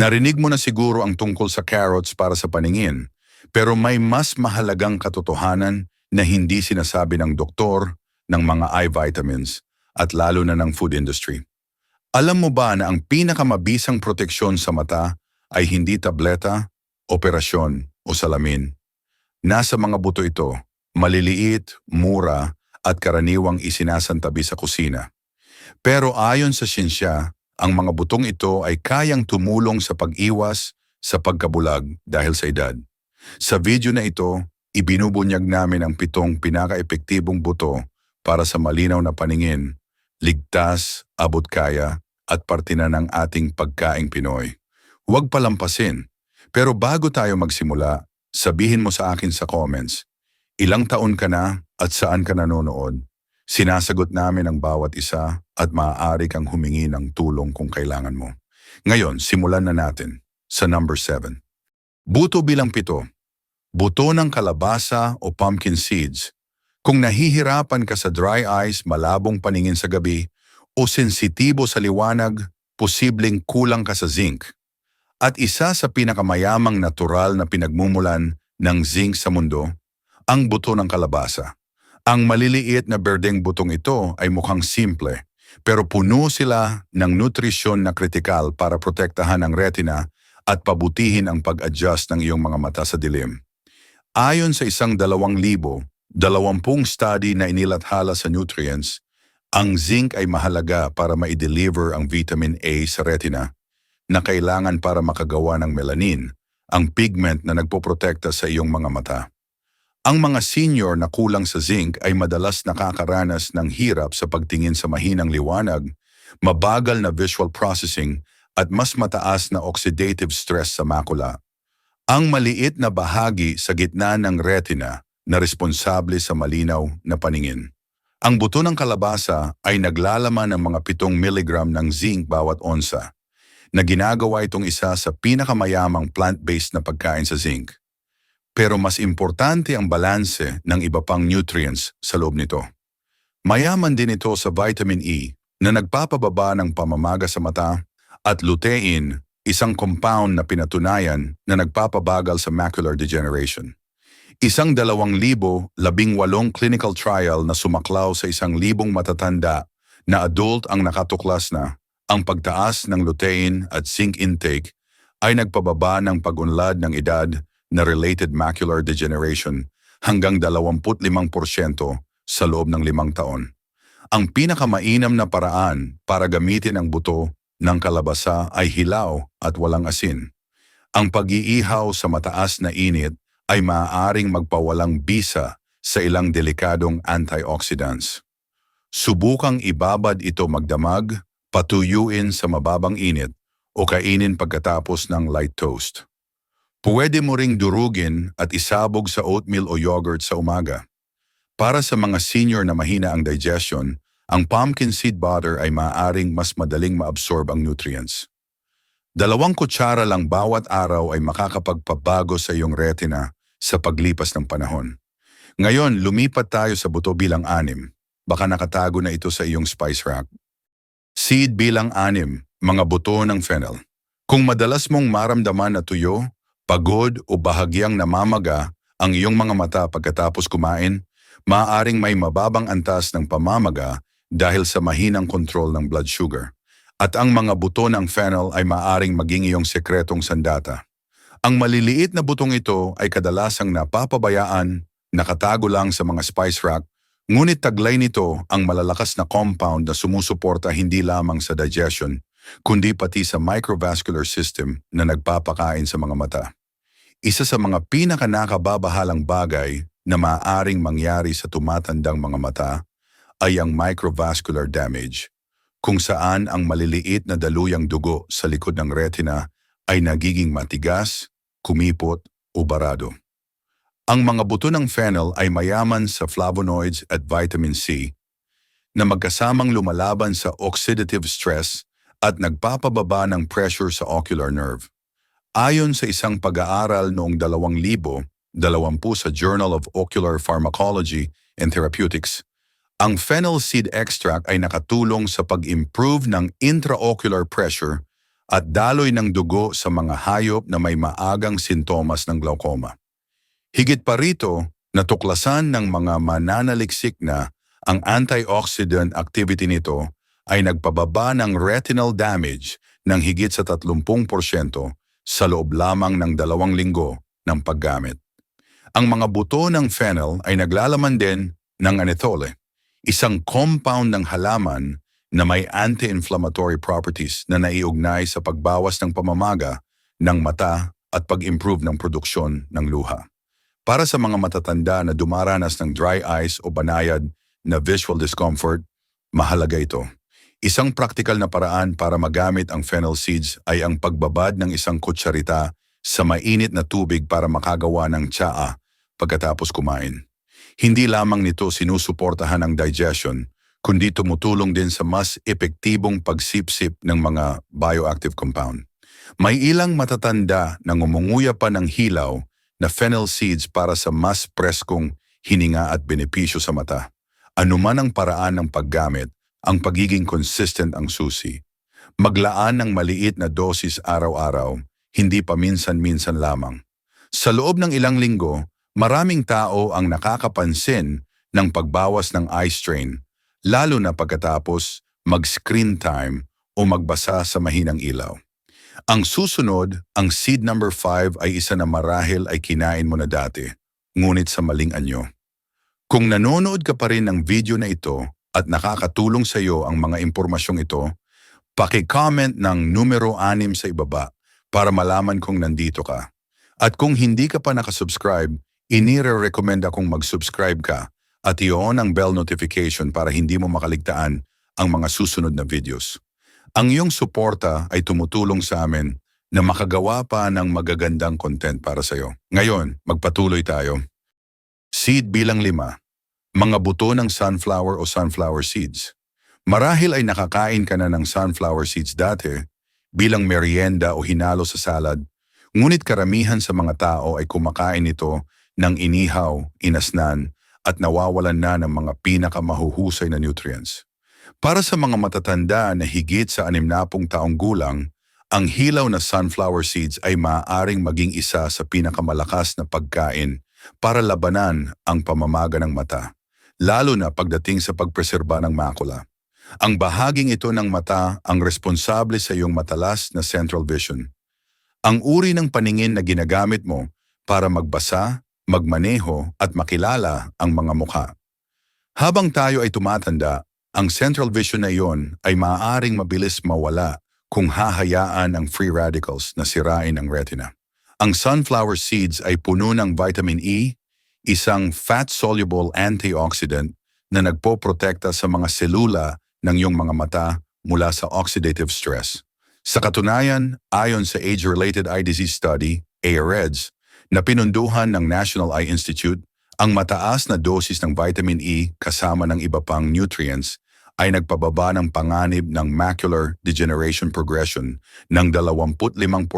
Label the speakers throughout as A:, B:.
A: Narinig mo na siguro ang tungkol sa carrots para sa paningin, pero may mas mahalagang katotohanan na hindi sinasabi ng doktor, ng mga eye vitamins, at lalo na ng food industry. Alam mo ba na ang pinakamabisang proteksyon sa mata ay hindi tableta, operasyon o salamin? Nasa mga buto ito, maliliit, mura, at karaniwang isinasantabi sa kusina. Pero ayon sa siyensya, ang mga butong ito ay kayang tumulong sa pag-iwas sa pagkabulag dahil sa edad. Sa video na ito, ibinubunyag namin ang pitong pinaka-epektibong buto para sa malinaw na paningin, ligtas, abot kaya, at parte na ng ating pagkaing Pinoy. Huwag palampasin. Pero bago tayo magsimula, sabihin mo sa akin sa comments, ilang taon ka na at saan ka nanonood? Sinasagot namin ang bawat isa at maaari kang humingi ng tulong kung kailangan mo. Ngayon, simulan na natin sa number 7. Buto bilang pito. Buto ng kalabasa o pumpkin seeds. Kung nahihirapan ka sa dry eyes, malabong paningin sa gabi, o sensitibo sa liwanag, posibleng kulang ka sa zinc. At isa sa pinakamayamang natural na pinagmumulan ng zinc sa mundo, ang buto ng kalabasa. Ang maliliit na berdeng butong ito ay mukhang simple, pero puno sila ng nutrisyon na kritikal para protektahan ang retina at pabutihin ang pag-adjust ng iyong mga mata sa dilim. Ayon sa isang dalawang libo, dalawampung study na inilathala sa nutrients, ang zinc ay mahalaga para ma-deliver ang vitamin A sa retina na kailangan para makagawa ng melanin, ang pigment na nagpoprotekta sa iyong mga mata. Ang mga senior na kulang sa zinc ay madalas nakakaranas ng hirap sa pagtingin sa mahinang liwanag, mabagal na visual processing at mas mataas na oxidative stress sa makula. Ang maliit na bahagi sa gitna ng retina na responsable sa malinaw na paningin. Ang buto ng kalabasa ay naglalaman ng mga 7 mg ng zinc bawat onsa, na ginagawa itong isa sa pinakamayamang plant-based na pagkain sa zinc. Pero mas importante ang balanse ng iba pang nutrients sa loob nito. Mayaman din ito sa vitamin E na nagpapababa ng pamamaga sa mata at lutein, isang compound na pinatunayan na nagpapabagal sa macular degeneration. Isang dalawang libo, labing walong clinical trial na sumaklaw sa isang libong matatanda na adult ang nakatuklas na ang pagtaas ng lutein at zinc intake ay nagpababa ng pagunlad ng edad na related macular degeneration hanggang 25% sa loob ng limang taon. Ang pinakamainam na paraan para gamitin ang buto ng kalabasa ay hilaw at walang asin. Ang pag-iihaw sa mataas na init ay maaaring magpawalang bisa sa ilang delikadong antioxidants. Subukang ibabad ito magdamag, patuyuin sa mababang init o kainin pagkatapos ng light toast. Pwede mo ring durugin at isabog sa oatmeal o yogurt sa umaga. Para sa mga senior na mahina ang digestion, ang pumpkin seed butter ay maaaring mas madaling maabsorb ang nutrients. Dalawang kutsara lang bawat araw ay makakapagpabago sa iyong retina sa paglipas ng panahon. Ngayon, lumipat tayo sa buto bilang anim. Baka nakatago na ito sa iyong spice rack. Seed bilang anim, mga buto ng fennel. Kung madalas mong maramdaman na tuyo, pagod o bahagyang namamaga ang iyong mga mata pagkatapos kumain, maaaring may mababang antas ng pamamaga dahil sa mahinang kontrol ng blood sugar. At ang mga buto ng fennel ay maaaring maging iyong sekretong sandata. Ang maliliit na butong ito ay kadalasang napapabayaan, nakatago lang sa mga spice rack, ngunit taglay nito ang malalakas na compound na sumusuporta hindi lamang sa digestion, kundi pati sa microvascular system na nagpapakain sa mga mata. Isa sa mga pinakanakababahalang bagay na maaaring mangyari sa tumatandang mga mata ay ang microvascular damage, kung saan ang maliliit na daluyang dugo sa likod ng retina ay nagiging matigas, kumipot o barado. Ang mga buto ng fennel ay mayaman sa flavonoids at vitamin C na magkasamang lumalaban sa oxidative stress at nagpapababa ng pressure sa ocular nerve. Ayon sa isang pag-aaral noong 2000, 20 sa Journal of Ocular Pharmacology and Therapeutics, ang fennel seed extract ay nakatulong sa pag-improve ng intraocular pressure at daloy ng dugo sa mga hayop na may maagang sintomas ng glaucoma. Higit pa rito, natuklasan ng mga mananaliksik na ang antioxidant activity nito ay nagpababa ng retinal damage ng higit sa 30% sa loob lamang ng dalawang linggo ng paggamit. Ang mga buto ng fennel ay naglalaman din ng anethole, isang compound ng halaman na may anti-inflammatory properties na naiugnay sa pagbawas ng pamamaga ng mata at pag-improve ng produksyon ng luha. Para sa mga matatanda na dumaranas ng dry eyes o banayad na visual discomfort, mahalaga ito. Isang praktikal na paraan para magamit ang fennel seeds ay ang pagbabad ng isang kutsarita sa mainit na tubig para makagawa ng tsaa pagkatapos kumain. Hindi lamang nito sinusuportahan ang digestion, kundi tumutulong din sa mas epektibong pagsipsip ng mga bioactive compound. May ilang matatanda na ngumunguya pa ng hilaw na fennel seeds para sa mas preskong hininga at benepisyo sa mata. Anuman ang paraan ng paggamit, ang pagiging consistent ang susi. Maglaan ng maliit na dosis araw-araw, hindi pa minsan-minsan lamang. Sa loob ng ilang linggo, maraming tao ang nakakapansin ng pagbawas ng eye strain, lalo na pagkatapos mag-screen time o magbasa sa mahinang ilaw. Ang susunod, ang seed number 5 ay isa na marahil ay kinain mo na dati, ngunit sa maling anyo. Kung nanonood ka pa rin ng video na ito at nakakatulong sa iyo ang mga impormasyong ito, paki-comment ng numero 6 sa ibaba para malaman kung nandito ka. At kung hindi ka pa nakasubscribe, inire-recommend akong mag-subscribe ka at i-on ang bell notification para hindi mo makaligtaan ang mga susunod na videos. Ang iyong suporta ay tumutulong sa amin na makagawa pa ng magagandang content para sa iyo. Ngayon, magpatuloy tayo. Seed bilang lima. Mga buto ng sunflower o sunflower seeds. Marahil ay nakakain ka na ng sunflower seeds dati bilang merienda o hinalo sa salad, ngunit karamihan sa mga tao ay kumakain ito ng inihaw, inasnan, at nawawalan na ng mga pinakamahuhusay na nutrients. Para sa mga matatanda na higit sa 60 taong gulang, ang hilaw na sunflower seeds ay maaaring maging isa sa pinakamalakas na pagkain para labanan ang pamamaga ng mata, lalo na pagdating sa pagpreserba ng makula. Ang bahaging ito ng mata ang responsable sa iyong matalas na central vision. Ang uri ng paningin na ginagamit mo para magbasa, magmaneho at makilala ang mga mukha. Habang tayo ay tumatanda, ang central vision na iyon ay maaaring mabilis mawala kung hahayaan ang free radicals na sirain ang retina. Ang sunflower seeds ay puno ng vitamin E, isang fat-soluble antioxidant na nagpoprotekta sa mga selula ng iyong mga mata mula sa oxidative stress. Sa katunayan, ayon sa Age-Related Eye Disease Study, AREDS, na pinunduhan ng National Eye Institute, ang mataas na dosis ng vitamin E kasama ng iba pang nutrients ay nagpababa ng panganib ng macular degeneration progression ng 25%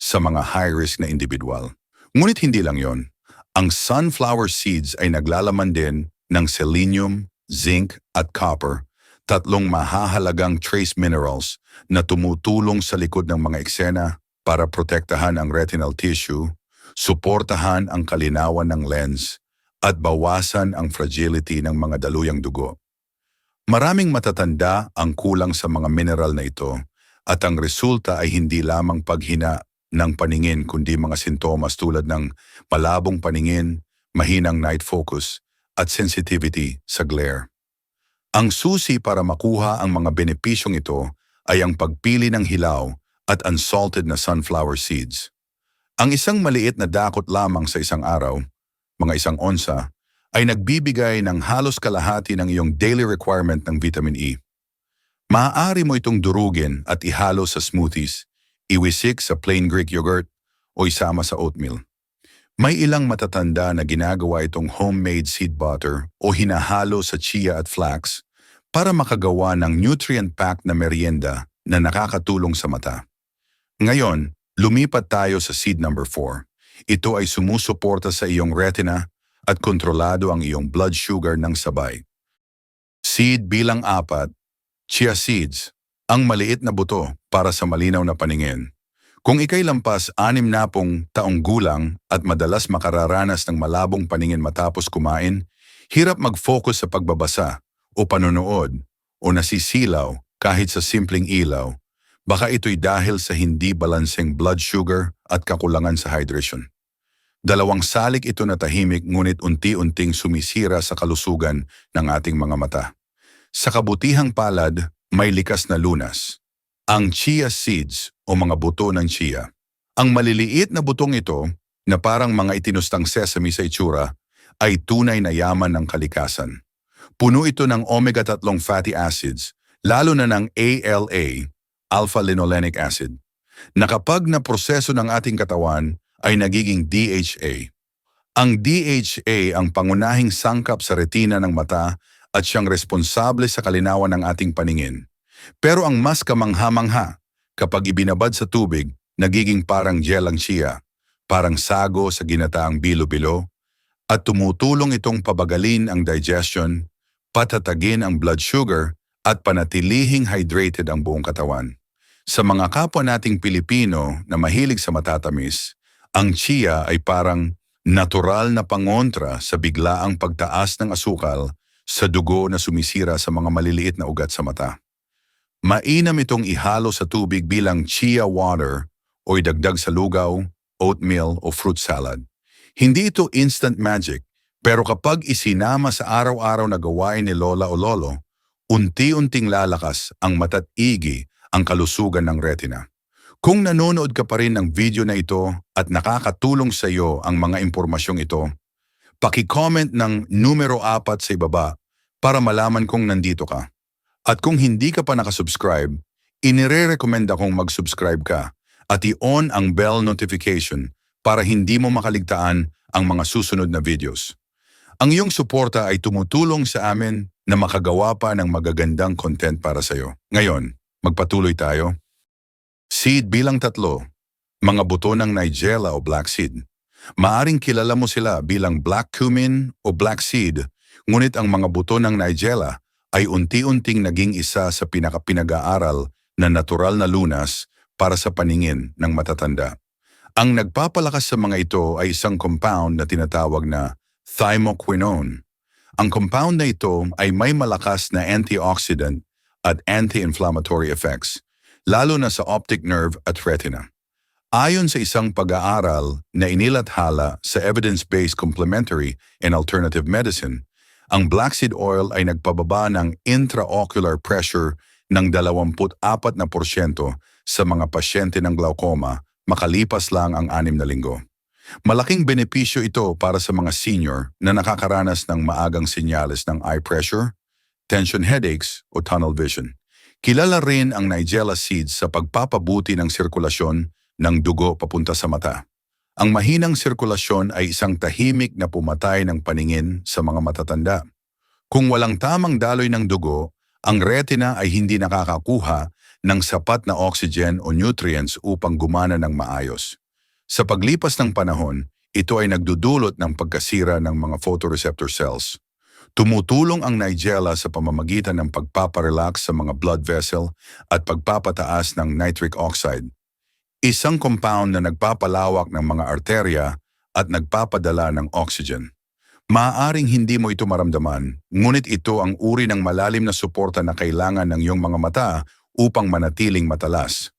A: sa mga high-risk na individual. Ngunit hindi lang yon. Ang sunflower seeds ay naglalaman din ng selenium, zinc at copper tatlong mahahalagang trace minerals na tumutulong sa likod ng mga eksena para protektahan ang retinal tissue, suportahan ang kalinawan ng lens, at bawasan ang fragility ng mga daluyang dugo. Maraming matatanda ang kulang sa mga mineral na ito at ang resulta ay hindi lamang paghina ng paningin kundi mga sintomas tulad ng malabong paningin, mahinang night focus, at sensitivity sa glare. Ang susi para makuha ang mga benepisyong ito ay ang pagpili ng hilaw at unsalted na sunflower seeds. Ang isang maliit na dakot lamang sa isang araw, mga isang onsa, ay nagbibigay ng halos kalahati ng iyong daily requirement ng vitamin E. Maaari mo itong durugin at ihalo sa smoothies, iwisik sa plain Greek yogurt o isama sa oatmeal. May ilang matatanda na ginagawa itong homemade seed butter o hinahalo sa chia at flax para makagawa ng nutrient-packed na merienda na nakakatulong sa mata. Ngayon, lumipat tayo sa seed number 4. Ito ay sumusuporta sa iyong retina at kontrolado ang iyong blood sugar ng sabay. Seed bilang apat, chia seeds, ang maliit na buto para sa malinaw na paningin. Kung ikay lampas anim na pong taong gulang at madalas makararanas ng malabong paningin matapos kumain, hirap mag-focus sa pagbabasa o panonood o nasisilaw kahit sa simpleng ilaw, baka ito'y dahil sa hindi balanseng blood sugar at kakulangan sa hydration. Dalawang salik ito na tahimik ngunit unti-unting sumisira sa kalusugan ng ating mga mata. Sa kabutihang palad, may likas na lunas. Ang chia seeds o mga buto ng chia. Ang maliliit na butong ito, na parang mga itinustang sesame sa itsura, ay tunay na yaman ng kalikasan. Puno ito ng omega-3 fatty acids, lalo na ng ALA, alpha-linolenic acid, na kapag na proseso ng ating katawan ay nagiging DHA. Ang DHA ang pangunahing sangkap sa retina ng mata at siyang responsable sa kalinawan ng ating paningin. Pero ang mas kamangha-mangha, kapag ibinabad sa tubig, nagiging parang gel ang siya, parang sago sa ginataang bilo-bilo, at tumutulong itong pabagalin ang digestion, patatagin ang blood sugar, at panatilihing hydrated ang buong katawan. Sa mga kapwa nating Pilipino na mahilig sa matatamis, ang chia ay parang natural na pangontra sa biglaang pagtaas ng asukal sa dugo na sumisira sa mga maliliit na ugat sa mata. Mainam itong ihalo sa tubig bilang chia water o idagdag sa lugaw, oatmeal o fruit salad. Hindi ito instant magic, pero kapag isinama sa araw-araw na gawain ni Lola o Lolo, unti-unting lalakas ang mata't igi ang kalusugan ng retina. Kung nanonood ka pa rin ng video na ito at nakakatulong sa iyo ang mga impormasyong ito, paki-comment ng numero 4 sa ibaba para malaman kong nandito ka. At kung hindi ka pa nakasubscribe, inire-recommend akong mag-subscribe ka at i-on ang bell notification para hindi mo makaligtaan ang mga susunod na videos. Ang iyong suporta ay tumutulong sa amin na makagawa pa ng magagandang content para sa iyo. Ngayon, magpatuloy tayo. Seed bilang tatlo, mga buto ng Nigella o black seed. Maaring kilala mo sila bilang black cumin o black seed, ngunit ang mga buto ng Nigella ay unti-unting naging isa sa pinakapinag-aaral na natural na lunas para sa paningin ng matatanda. Ang nagpapalakas sa mga ito ay isang compound na tinatawag na thymoquinone. Ang compound na ito ay may malakas na antioxidant at anti-inflammatory effects, lalo na sa optic nerve at retina. Ayon sa isang pag-aaral na inilathala sa Evidence-Based Complementary and Alternative Medicine, ang black seed oil ay nagpababa ng intraocular pressure ng 24% sa mga pasyente ng glaucoma makalipas lang ang anim na linggo. Malaking benepisyo ito para sa mga senior na nakakaranas ng maagang senyales ng eye pressure, tension headaches o tunnel vision. Kilala rin ang Nigella seeds sa pagpapabuti ng sirkulasyon ng dugo papunta sa mata. Ang mahinang sirkulasyon ay isang tahimik na pumatay ng paningin sa mga matatanda. Kung walang tamang daloy ng dugo, ang retina ay hindi nakakakuha ng sapat na oxygen o nutrients upang gumana ng maayos. Sa paglipas ng panahon, ito ay nagdudulot ng pagkasira ng mga photoreceptor cells. Tumutulong ang Nigella sa pamamagitan ng pagpaparelax sa mga blood vessel at pagpapataas ng nitric oxide Isang compound na nagpapalawak ng mga arterya at nagpapadala ng oxygen. Maaaring hindi mo ito maramdaman, ngunit ito ang uri ng malalim na suporta na kailangan ng iyong mga mata upang manatiling matalas.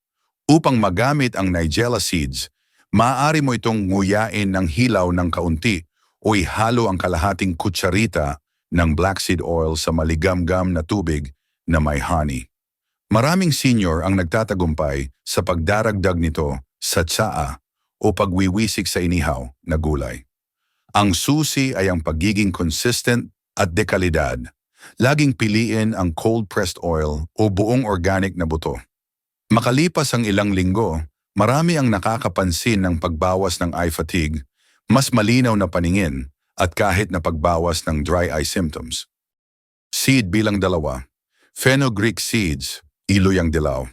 A: Upang magamit ang Nigella seeds, maaari mo itong nguyain ng hilaw ng kaunti o ihalo ang kalahating kutsarita ng black seed oil sa maligamgam na tubig na may honey. Maraming senior ang nagtatagumpay sa pagdaragdag nito sa tsaa o pagwiwisik sa inihaw na gulay. Ang susi ay ang pagiging consistent at dekalidad. Laging piliin ang cold-pressed oil o buong organic na buto. Makalipas ang ilang linggo, marami ang nakakapansin ng pagbawas ng eye fatigue, mas malinaw na paningin, at kahit na pagbawas ng dry eye symptoms. Seed bilang dalawa, fenugreek seeds iloy ang dilaw.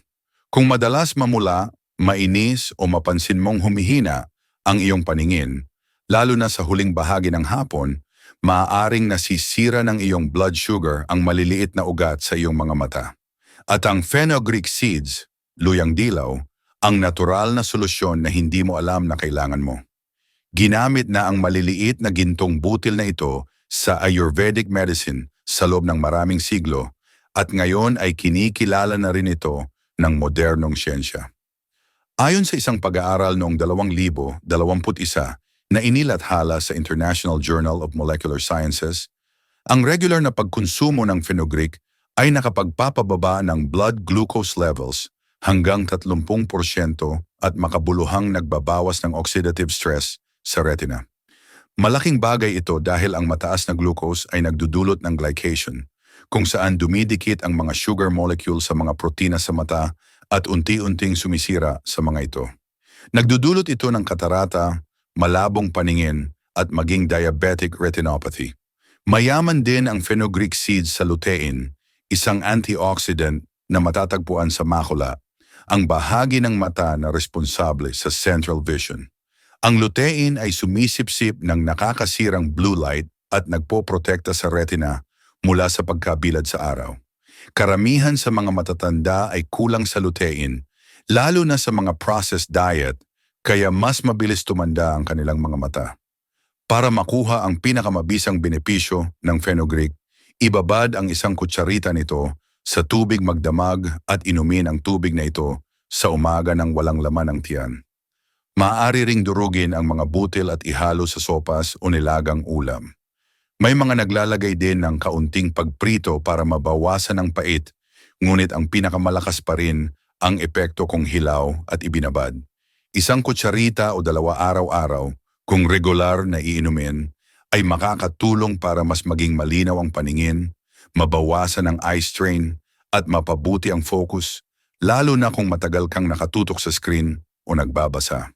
A: Kung madalas mamula, mainis o mapansin mong humihina ang iyong paningin, lalo na sa huling bahagi ng hapon, maaaring nasisira ng iyong blood sugar ang maliliit na ugat sa iyong mga mata. At ang fenugreek seeds, luyang dilaw, ang natural na solusyon na hindi mo alam na kailangan mo. Ginamit na ang maliliit na gintong butil na ito sa Ayurvedic medicine sa loob ng maraming siglo at ngayon ay kinikilala na rin ito ng modernong siyensya. Ayon sa isang pag-aaral noong 2021 na inilathala sa International Journal of Molecular Sciences, ang regular na pagkonsumo ng fenugreek ay nakapagpapababa ng blood glucose levels hanggang 30% at makabuluhang nagbabawas ng oxidative stress sa retina. Malaking bagay ito dahil ang mataas na glucose ay nagdudulot ng glycation, kung saan dumidikit ang mga sugar molecule sa mga protina sa mata at unti-unting sumisira sa mga ito. Nagdudulot ito ng katarata, malabong paningin at maging diabetic retinopathy. Mayaman din ang fenugreek seeds sa lutein, isang antioxidant na matatagpuan sa makula, ang bahagi ng mata na responsable sa central vision. Ang lutein ay sumisipsip ng nakakasirang blue light at nagpoprotekta sa retina mula sa pagkabilad sa araw. Karamihan sa mga matatanda ay kulang sa lutein, lalo na sa mga processed diet, kaya mas mabilis tumanda ang kanilang mga mata. Para makuha ang pinakamabisang benepisyo ng fenugreek, ibabad ang isang kutsarita nito sa tubig magdamag at inumin ang tubig na ito sa umaga ng walang laman ng tiyan. Maaari ring durugin ang mga butil at ihalo sa sopas o nilagang ulam. May mga naglalagay din ng kaunting pagprito para mabawasan ang pait, ngunit ang pinakamalakas pa rin ang epekto kung hilaw at ibinabad. Isang kutsarita o dalawa araw-araw, kung regular na iinumin, ay makakatulong para mas maging malinaw ang paningin, mabawasan ang eye strain, at mapabuti ang focus, lalo na kung matagal kang nakatutok sa screen o nagbabasa.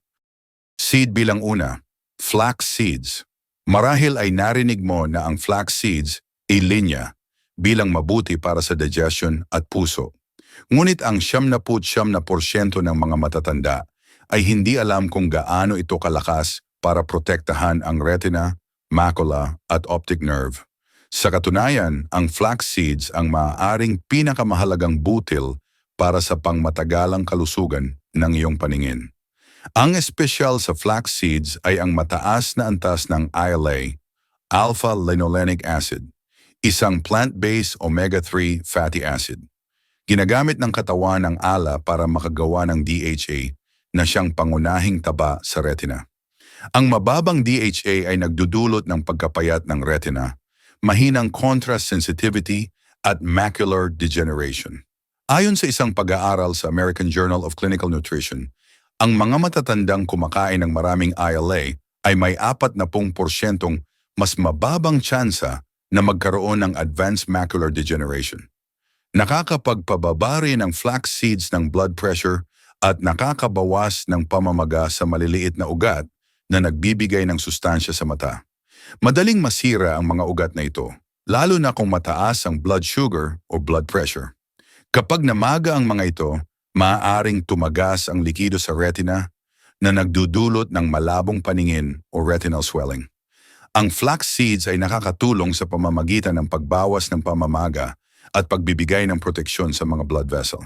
A: Seed bilang una, flax seeds. Marahil ay narinig mo na ang flax seeds ay linya bilang mabuti para sa digestion at puso. Ngunit ang siyam na put siyam na porsyento ng mga matatanda ay hindi alam kung gaano ito kalakas para protektahan ang retina, macula at optic nerve. Sa katunayan, ang flax seeds ang maaaring pinakamahalagang butil para sa pangmatagalang kalusugan ng iyong paningin. Ang espesyal sa flax seeds ay ang mataas na antas ng ILA, alpha-linolenic acid, isang plant-based omega-3 fatty acid. Ginagamit ng katawan ng ala para makagawa ng DHA na siyang pangunahing taba sa retina. Ang mababang DHA ay nagdudulot ng pagkapayat ng retina, mahinang contrast sensitivity at macular degeneration. Ayon sa isang pag-aaral sa American Journal of Clinical Nutrition, ang mga matatandang kumakain ng maraming ILA ay may 40% mas mababang tsansa na magkaroon ng advanced macular degeneration. Nakakapagpababa rin ng flax seeds ng blood pressure at nakakabawas ng pamamaga sa maliliit na ugat na nagbibigay ng sustansya sa mata. Madaling masira ang mga ugat na ito, lalo na kung mataas ang blood sugar o blood pressure. Kapag namaga ang mga ito, maaaring tumagas ang likido sa retina na nagdudulot ng malabong paningin o retinal swelling. Ang flax seeds ay nakakatulong sa pamamagitan ng pagbawas ng pamamaga at pagbibigay ng proteksyon sa mga blood vessel.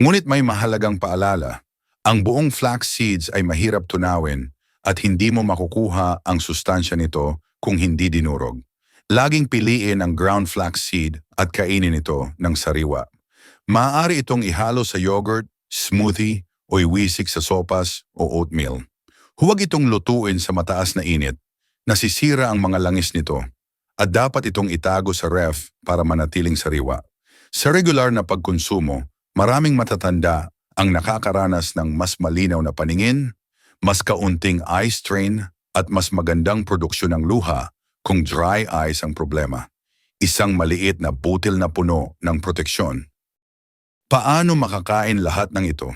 A: Ngunit may mahalagang paalala, ang buong flax seeds ay mahirap tunawin at hindi mo makukuha ang sustansya nito kung hindi dinurog. Laging piliin ang ground flax seed at kainin ito ng sariwa. Maaari itong ihalo sa yogurt, smoothie, o iwisik sa sopas o oatmeal. Huwag itong lutuin sa mataas na init. Nasisira ang mga langis nito at dapat itong itago sa ref para manatiling sariwa. Sa regular na pagkonsumo, maraming matatanda ang nakakaranas ng mas malinaw na paningin, mas kaunting eye strain at mas magandang produksyon ng luha kung dry eyes ang problema. Isang maliit na butil na puno ng proteksyon Paano makakain lahat ng ito?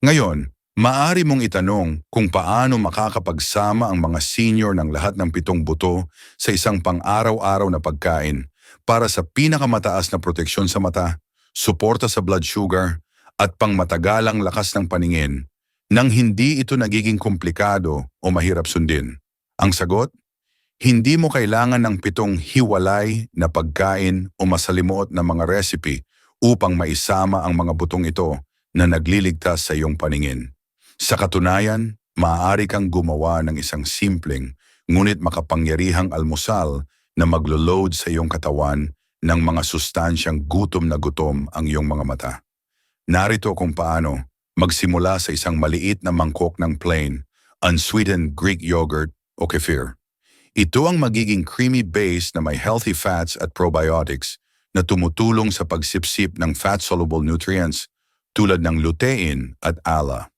A: Ngayon, maari mong itanong kung paano makakapagsama ang mga senior ng lahat ng pitong buto sa isang pang-araw-araw na pagkain para sa pinakamataas na proteksyon sa mata, suporta sa blood sugar, at pangmatagalang lakas ng paningin nang hindi ito nagiging komplikado o mahirap sundin. Ang sagot? Hindi mo kailangan ng pitong hiwalay na pagkain o masalimuot na mga recipe upang maisama ang mga butong ito na nagliligtas sa iyong paningin. Sa katunayan, maaari kang gumawa ng isang simpleng ngunit makapangyarihang almusal na maglo-load sa iyong katawan ng mga sustansyang gutom na gutom ang iyong mga mata. Narito kung paano magsimula sa isang maliit na mangkok ng plain, unsweetened Greek yogurt o kefir. Ito ang magiging creamy base na may healthy fats at probiotics na tumutulong sa pagsipsip ng fat-soluble nutrients tulad ng lutein at ala.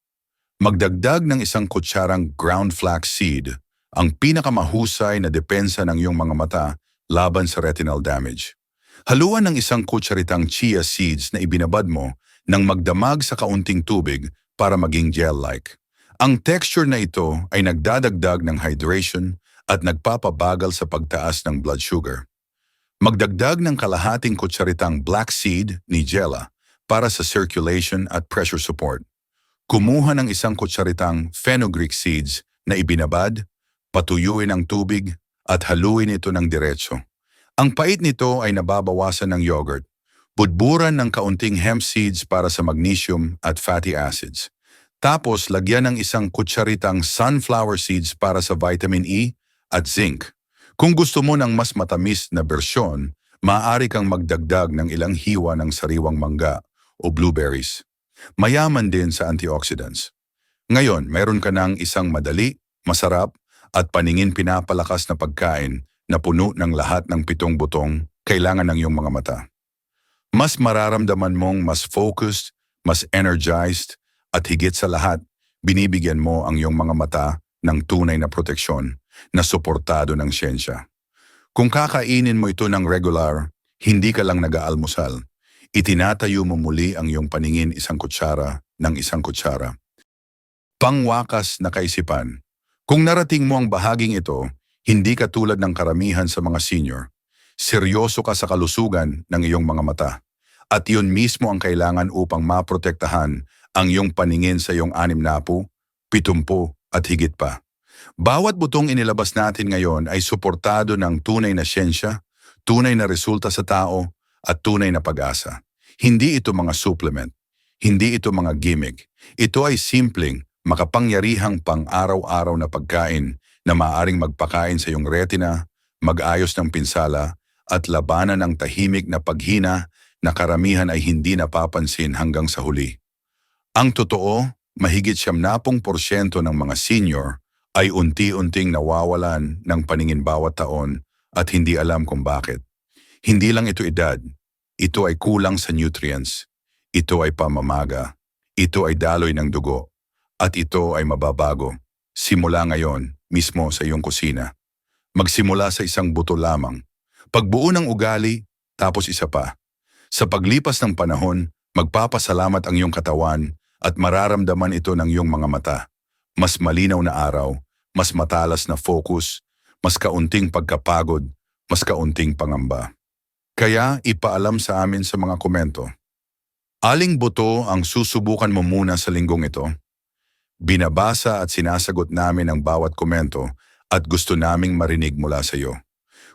A: Magdagdag ng isang kutsarang ground flax seed, ang pinakamahusay na depensa ng iyong mga mata laban sa retinal damage. Haluan ng isang kutsaritang chia seeds na ibinabad mo nang magdamag sa kaunting tubig para maging gel-like. Ang texture na ito ay nagdadagdag ng hydration at nagpapabagal sa pagtaas ng blood sugar. Magdagdag ng kalahating kutsaritang black seed ni Jella para sa circulation at pressure support. Kumuha ng isang kutsaritang fenugreek seeds na ibinabad, patuyuin ang tubig at haluin ito ng diretso. Ang pait nito ay nababawasan ng yogurt. Budburan ng kaunting hemp seeds para sa magnesium at fatty acids. Tapos lagyan ng isang kutsaritang sunflower seeds para sa vitamin E at zinc. Kung gusto mo ng mas matamis na bersyon, maaari kang magdagdag ng ilang hiwa ng sariwang mangga o blueberries. Mayaman din sa antioxidants. Ngayon, mayroon ka ng isang madali, masarap, at paningin pinapalakas na pagkain na puno ng lahat ng pitong butong kailangan ng iyong mga mata. Mas mararamdaman mong mas focused, mas energized, at higit sa lahat, binibigyan mo ang iyong mga mata ng tunay na proteksyon na suportado ng siyensya. Kung kakainin mo ito ng regular, hindi ka lang nag-aalmusal. Itinatayo mo muli ang iyong paningin isang kutsara ng isang kutsara. Pangwakas na kaisipan. Kung narating mo ang bahaging ito, hindi ka tulad ng karamihan sa mga senior. Seryoso ka sa kalusugan ng iyong mga mata. At iyon mismo ang kailangan upang maprotektahan ang iyong paningin sa iyong anim na po, pitumpo at higit pa. Bawat butong inilabas natin ngayon ay suportado ng tunay na siyensya, tunay na resulta sa tao, at tunay na pag-asa. Hindi ito mga supplement. Hindi ito mga gimmick. Ito ay simpleng, makapangyarihang pang-araw-araw na pagkain na maaring magpakain sa iyong retina, mag-ayos ng pinsala, at labanan ang tahimik na paghina na karamihan ay hindi napapansin hanggang sa huli. Ang totoo, mahigit siyam napong porsyento ng mga senior ay unti-unting nawawalan ng paningin bawat taon at hindi alam kung bakit. Hindi lang ito edad, ito ay kulang sa nutrients, ito ay pamamaga, ito ay daloy ng dugo, at ito ay mababago. Simula ngayon, mismo sa iyong kusina. Magsimula sa isang buto lamang. Pagbuo ng ugali, tapos isa pa. Sa paglipas ng panahon, magpapasalamat ang iyong katawan at mararamdaman ito ng iyong mga mata. Mas malinaw na araw, mas matalas na focus, mas kaunting pagkapagod, mas kaunting pangamba. Kaya ipaalam sa amin sa mga komento. Aling buto ang susubukan mo muna sa linggong ito? Binabasa at sinasagot namin ang bawat komento at gusto naming marinig mula sa iyo.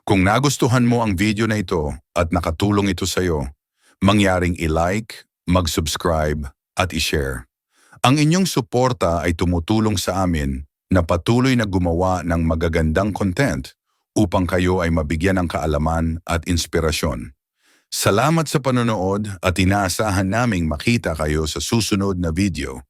A: Kung nagustuhan mo ang video na ito at nakatulong ito sa iyo, mangyaring i-like, mag-subscribe at i-share. Ang inyong suporta ay tumutulong sa amin na patuloy na gumawa ng magagandang content upang kayo ay mabigyan ng kaalaman at inspirasyon. Salamat sa panonood at inaasahan naming makita kayo sa susunod na video.